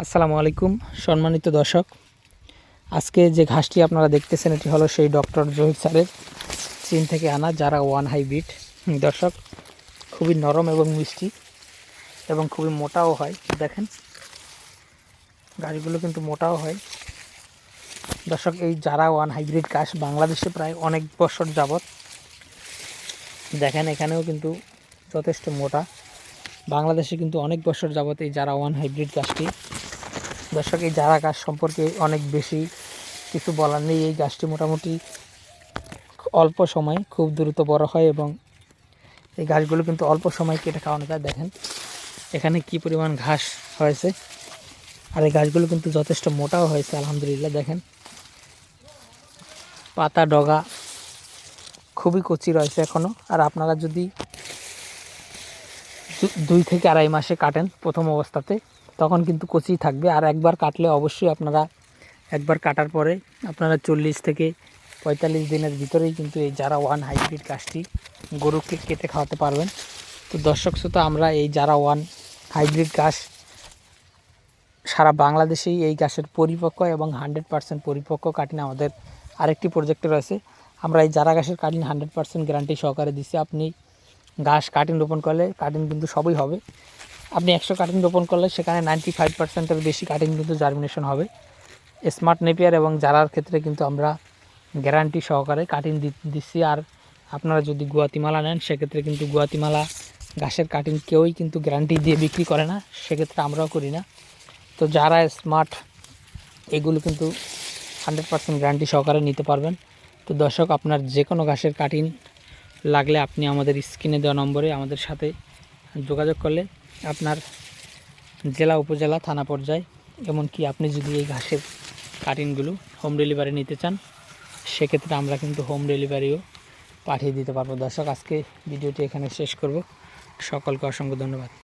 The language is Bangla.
আসসালামু আলাইকুম, সম্মানিত দর্শক। আজকে যে ঘাসটি আপনারা দেখতেছেন, এটি হলো সেই ডক্টর জহির স্যারের চীন থেকে আনা যারা ওয়ান হাইব্রিড দর্শক, খুবই নরম এবং মিষ্টি এবং খুবই মোটাও হয়। দেখেন গাছগুলো কিন্তু মোটাও হয়। দর্শক, এই যারা ওয়ান হাইব্রিড ঘাস বাংলাদেশে প্রায় অনেক বছর যাবত দেখেন এখানেও কিন্তু যথেষ্ট মোটা। বাংলাদেশে কিন্তু অনেক বছর যাবত এই যারা ওয়ান হাইব্রিড গাছটি, দর্শক, এই যারা গাছ সম্পর্কে অনেক বেশি কিছু বলার নেই। এই গাছটি মোটামুটি অল্প সময়ে খুব দ্রুত বড় হয় এবং এই গাছগুলো কিন্তু অল্প সময় কেটে খাওয়ানো যায়। দেখেন, এখানে কি পরিমাণ ঘাস হয়েছে আর এই গাছগুলো কিন্তু যথেষ্ট মোটাও হয়েছে, আলহামদুলিল্লাহ। দেখেন, পাতা, ডগা খুবই কচি রয়েছে এখনও আর আপনারা যদি দুই থেকে আড়াই মাসে কাটেন প্রথম অবস্থাতে। তখন কিন্তু কচি থাকবে। আর একবার কাটলে অবশ্যই আপনারা একবার কাটার পরে আপনারা চল্লিশ থেকে পঁয়তাল্লিশ দিনের ভিতরেই কিন্তু এই যারা ওয়ান হাইব্রিড গাছটি গরুকে কেটে খাওয়াতে পারবেন। তো দর্শক শ্রোতা, আমরা এই যারা ওয়ান হাইব্রিড গাছ সারা বাংলাদেশেই এই গাছের পরিপক্ক এবং হান্ড্রেড পার্সেন্ট পরিপক্ক কাটিন আমাদের আরেকটি প্রজেক্টে রয়েছে। আমরা এই জারা গাছের কাটিন হান্ড্রেড পার্সেন্ট গ্যারান্টি সহকারে দিচ্ছি। আপনি ঘাস কাটিং রোপণ করলে কাটিং কিন্তু সবই হবে। আপনি একশো কাটিং রোপণ করলে সেখানে নাইনটি ফাইভ পার্সেন্টের বেশি কাটিং কিন্তু জার্মিনেশন হবে। স্মার্ট নেপিয়ার এবং জারার ক্ষেত্রে কিন্তু আমরা গ্যারান্টি সহকারে কাটিং দিচ্ছি। আর আপনারা যদি গুয়াতিমালা নেন, সেক্ষেত্রে কিন্তু গুয়াতিমালা ঘাসের কাটিং কেউই কিন্তু গ্যারান্টি দিয়ে বিক্রি করে না, সেক্ষেত্রে আমরাও করি না। তো যারা স্মার্ট এগুলো কিন্তু হান্ড্রেড পার্সেন্ট গ্যারান্টি সহকারে নিতে পারবেন। তো দর্শক, আপনার যে কোনো ঘাসের কাটিং লাগলে আপনি আমাদের স্ক্রিনে দেওয়া নম্বরে আমাদের সাথে যোগাযোগ করলে আপনার জেলা, উপজেলা, থানা পর্যায়ে, এমনকি আপনি যদি এই ঘাসের কাটিংগুলো হোম ডেলিভারি নিতে চান, সেক্ষেত্রে আমরা কিন্তু হোম ডেলিভারিও পাঠিয়ে দিতে পারব। দর্শক, আজকে ভিডিওটি এখানে শেষ করব। সকলকে অসংখ্য ধন্যবাদ।